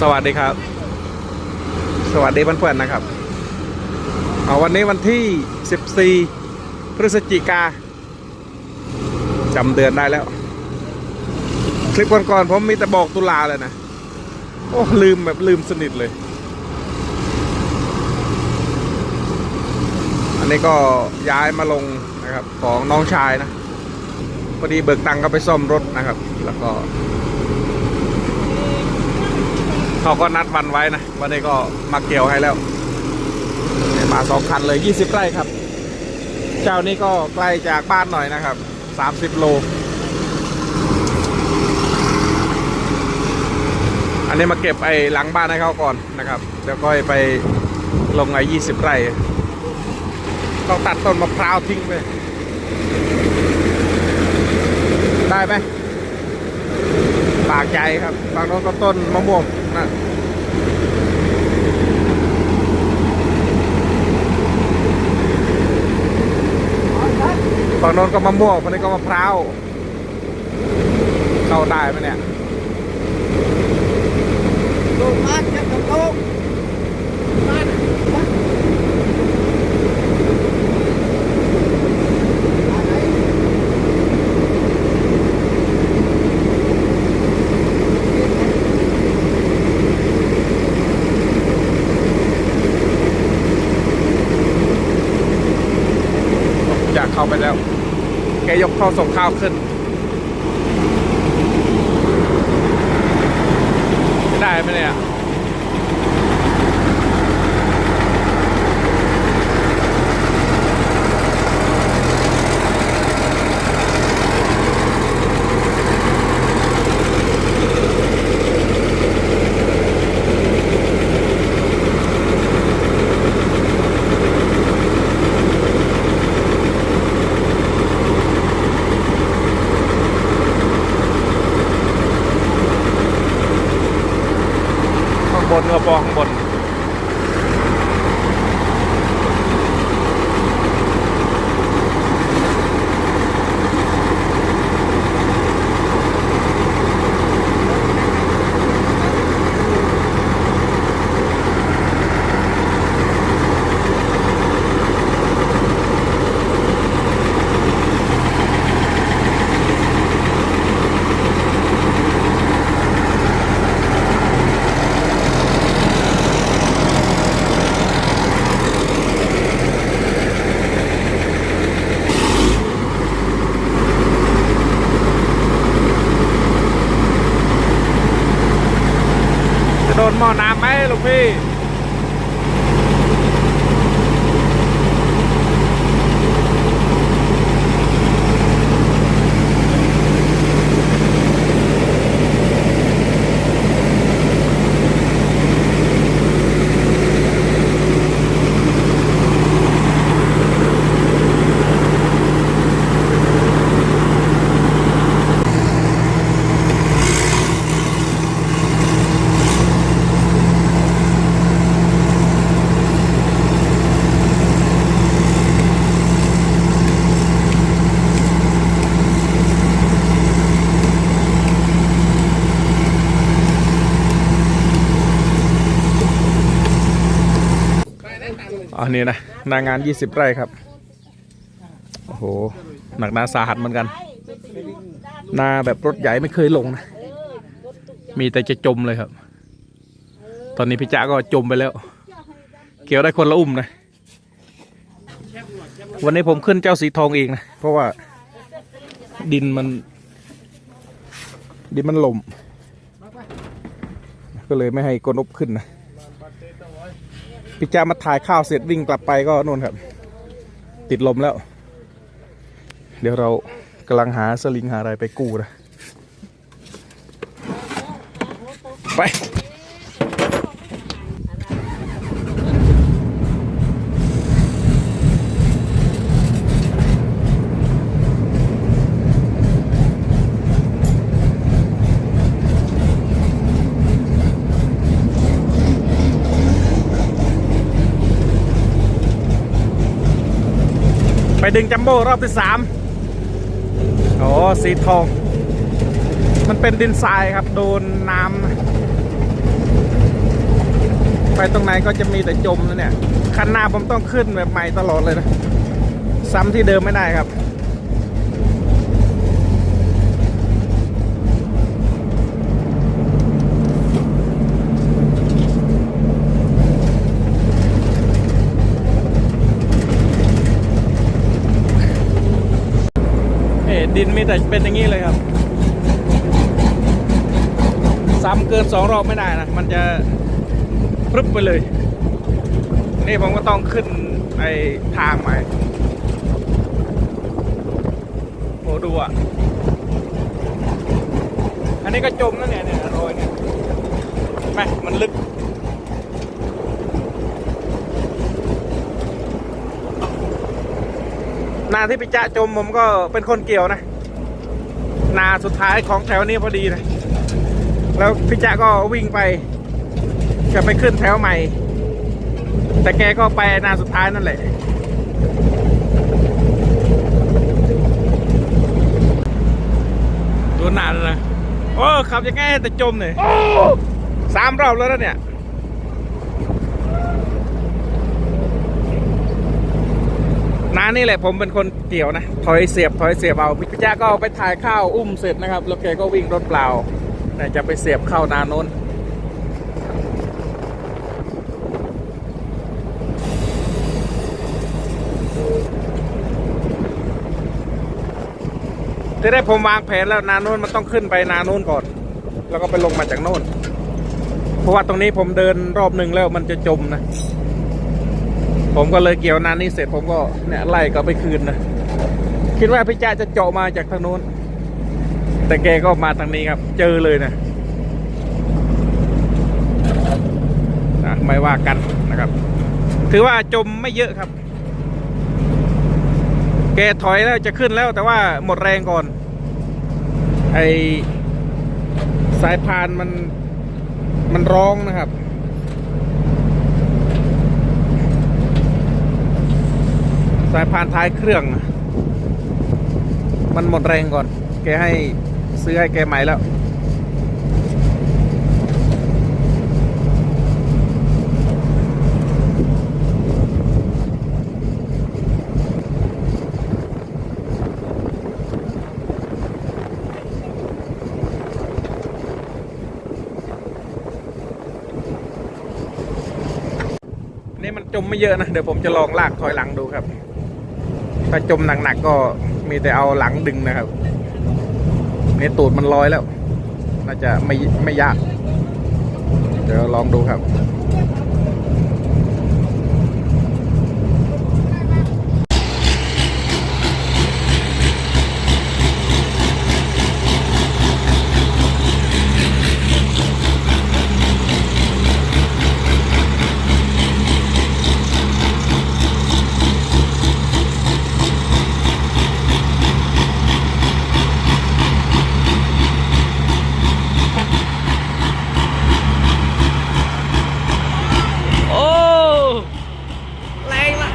สวัสดีครับ สวัสดีเพื่อนๆนะครับเอาวันนี้วันที่ 14 พฤศจิกาจำเดือนได้แล้ว คลิปก่อนๆผมมีแต่บอกตุลาเลยนะ โอ้ลืมแบบลืมสนิทเลย อันนี้ก็ย้ายมาลงนะครับของน้องชายนะพอดีเบิกตังค์ก็ไปซ่อมรถนะครับ แล้วก็ เขาก็นัดวันไว้นะ วันนี้ก็มาเกี่ยวให้แล้ว มาสองคันเลย 20ไร่ครับ เจ้านี้ก็ใกล้จากบ้านหน่อยนะครับ 30 โล อันนี้มาเก็บไอ้หลังบ้านให้เขาก่อนนะครับเดี๋ยวก็ไปลงไอ้ 20 ไร่ต้องตัดต้นมะพร้าวทิ้งไป ได้ไหม ปากใจครับบางโน้นก็ต้นมะม่วงนะฝั่งโน้นก็มะม่วงฝั่งนี้ก็มะพร้าวเข้าได้ไหมเนี่ยลงมาจับกับลงมามา อยากเข้าไปแล้ว ยกยกท่อส่งข้าวขึ้น ได้ไหมเนี่ย อข้างบน อันนี้นะนางงาน 20 ไร่ครับ โอ้โห หนักหนาสาหัสเหมือนกัน นาแบบรถใหญ่ไม่เคยลงนะ มีแต่จะจมเลยครับ ตอนนี้พี่จ๋าก็จมไปแล้ว เกี่ยวได้คนละอุ้มนะ วันนี้ผมขึ้นเจ้าสีทองเองนะ เพราะว่าดินมัน ดินมันหล่มก็เลยไม่ให้กลนบขึ้นนะ พี่จ้ามาถ่ายข้าวเสร็จวิ่งกลับไปก็นู่นครับ ติดลมแล้ว เดี๋ยวเรากำลังหาสลิงหาอะไรไปกู้นะ ไป ไปดึงจัมโบ้รอบที่สามโอ้สีทอง มันเป็นดินทรายครับ โดนน้ำไปตรงไหนก็จะมีแต่จมนะเนี่ย คันหน้าผมต้องขึ้นแบบใหม่ตลอดเลยนะ ซ้ำที่เดิมไม่ได้ครับ เอ๊ะดิน มีแต่เป็นอย่างนี้เลยครับ ซ้ำเกินสองรอบไม่ได้นะ มันจะพรึบไปเลย นี่ผมก็ต้องขึ้นไอ้ทางใหม่โอ้ดูอะ อันนี้ก็จมนะเนี่ยเนี่ยโรยเนี่ยไหมมันลึกนาที่พิจะจมผมก็เป็นคนเกี่ยวนะ นาสุดท้ายของแถวนี้พอดีนะ แล้วพิจะก็วิ่งไป จะไปขึ้นแถวใหม่ แต่แกก็ไปนาสุดท้ายนั่นแหละดูนานเลยนะโอ้ขับยังไงแต่จมเนี่ยสามรอบแล้วนะเนี่ย นานี่แหละผมเป็นคนเกี่ยวนะ ถอยเสียบถอยเสียบเอาพิจ้าก็เอาไปถ่ายข้าวอุ้มเสร็จนะครับ แล้วแกก็วิ่งรถเปล่าแต่จะไปเสียบเข้านาโน้นที่ได้ผมวางแผนแล้วนาโน้นมันต้องขึ้นไปนาโน้นก่อน แล้วก็ไปลงมาจากโน้น เพราะว่าตรงนี้ผมเดินรอบหนึ่งแล้วมันจะจมนะ ผมก็เลยเกี่ยวนานนี้เสร็จผมก็เนี่ยไล่ก็ไปคืนนะคิดว่าพี่จ้าจะเจาะมาจากทางโน้น แต่แกก็มาทางนี้ครับ เจอเลยนะนะไม่ว่ากันนะครับ ถือว่าจมไม่เยอะครับ แกถอยแล้วจะขึ้นแล้วแต่ว่าหมดแรงก่อน ไอสายพานมันมันร้องนะครับ สายพานท้ายเครื่อง มันหมดแรงก่อน แกให้ซื้อให้แกใหม่แล้วนี่มันจมไม่เยอะนะ เดี๋ยวผมจะลองลากถอยหลังดูครับ ถ้าจมหนักๆก็มีแต่เอาหลังดึงนะครับนี่ตูดมันลอยแล้ว น่าจะไม่ไม่ยาก เดี๋ยวลองดูครับ โอ้ แรงละ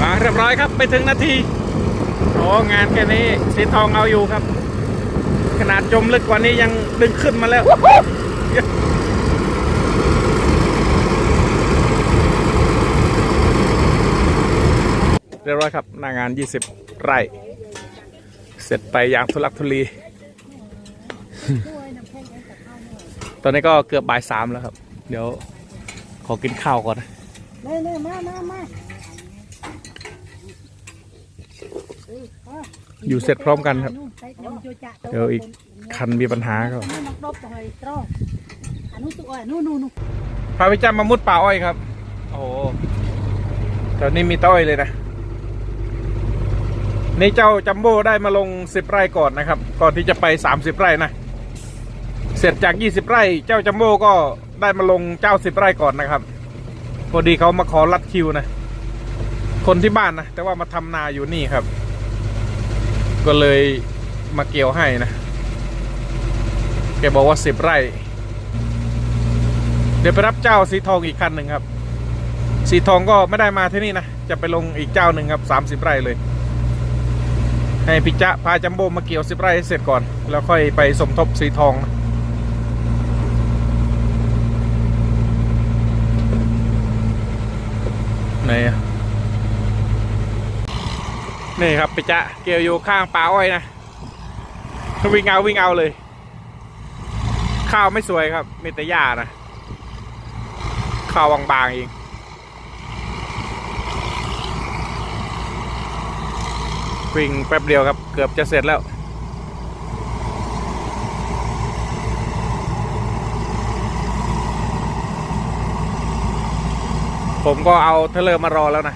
มาเรียบร้อย ครับไปถึงนาทีโอ้งานแค่นี้สีทองเอาอยู่ครับ ขนาดจมลึกกว่านี้ยังดึงขึ้นมาแล้วเรียบร้อยครับหน้างาน 20 ไร่ เสร็จไปอย่างทุลักทุเลตอนนี้ก็เกือบบ่ายสามแล้วครับ เดี๋ยวขอกินข้าวก่อนนะเน่เน่มามามา อยู่เสร็จพร้อมกันครับ เดี๋ยวอีกคันมีปัญหาก็นู่นนักรบต่อยตรออันนู้นตัวนู่นนู่นนู่นพาไปจำมามุดป่าอ้อยครับ โอ้โหแถวนี้มีต้อยเลยนะ นี่เจ้าจัมโบ้ได้มาลงสิบไร่ก่อนนะครับ ก่อนที่จะไปสามสิบไร่นะ เสร็จจากยี่สิบไร่ เจ้าจัมโบ้ก็ได้มาลงเจ้าสิบไร่ก่อนนะครับ พอดีเขามาขอรัดคิวนะ คนที่บ้านนะ แต่ว่ามาทำนาอยู่นี่ครับ ก็เลยมาเกี่ยวให้นะ แกบอกว่าสิบไร่ เดี๋ยวไปรับเจ้าสีทองอีกคันหนึ่งครับ สีทองก็ไม่ได้มาที่นี่นะ จะไปลงอีกเจ้าหนึ่งครับสามสิบไร่เลย ให้พิจะพาจัมโบ้มาเกี่ยวสิบไร่ให้เสร็จก่อน แล้วค่อยไปสมทบสีทองนะไหนอะ นี่ครับพิจะเกี่ยวอยู่ข้างป่าอ้อยนะวิ่งเอาวิ่งเอาเลย ข้าวไม่สวยครับมีแต่หญ้านะข้าวบางๆเองวิ่งแป๊บเดียวครับ เกือบจะเสร็จแล้ว ผมก็เอาเทเลอร์มารอแล้วนะ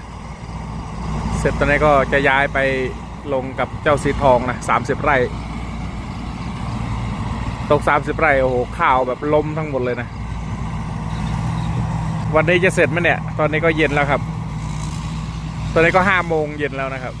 เสร็จตอนนี้ก็จะย้ายไปลงกับเจ้าสีทองนะสามสิบไร่ ตกสามสิบไร่ โอ้โห ข้าวแบบล้มทั้งหมดเลยนะ วันนี้จะเสร็จไหมเนี่ย ตอนนี้ก็เย็นแล้วครับ ตอนนี้ก็ห้าโมงเย็นแล้วนะครับ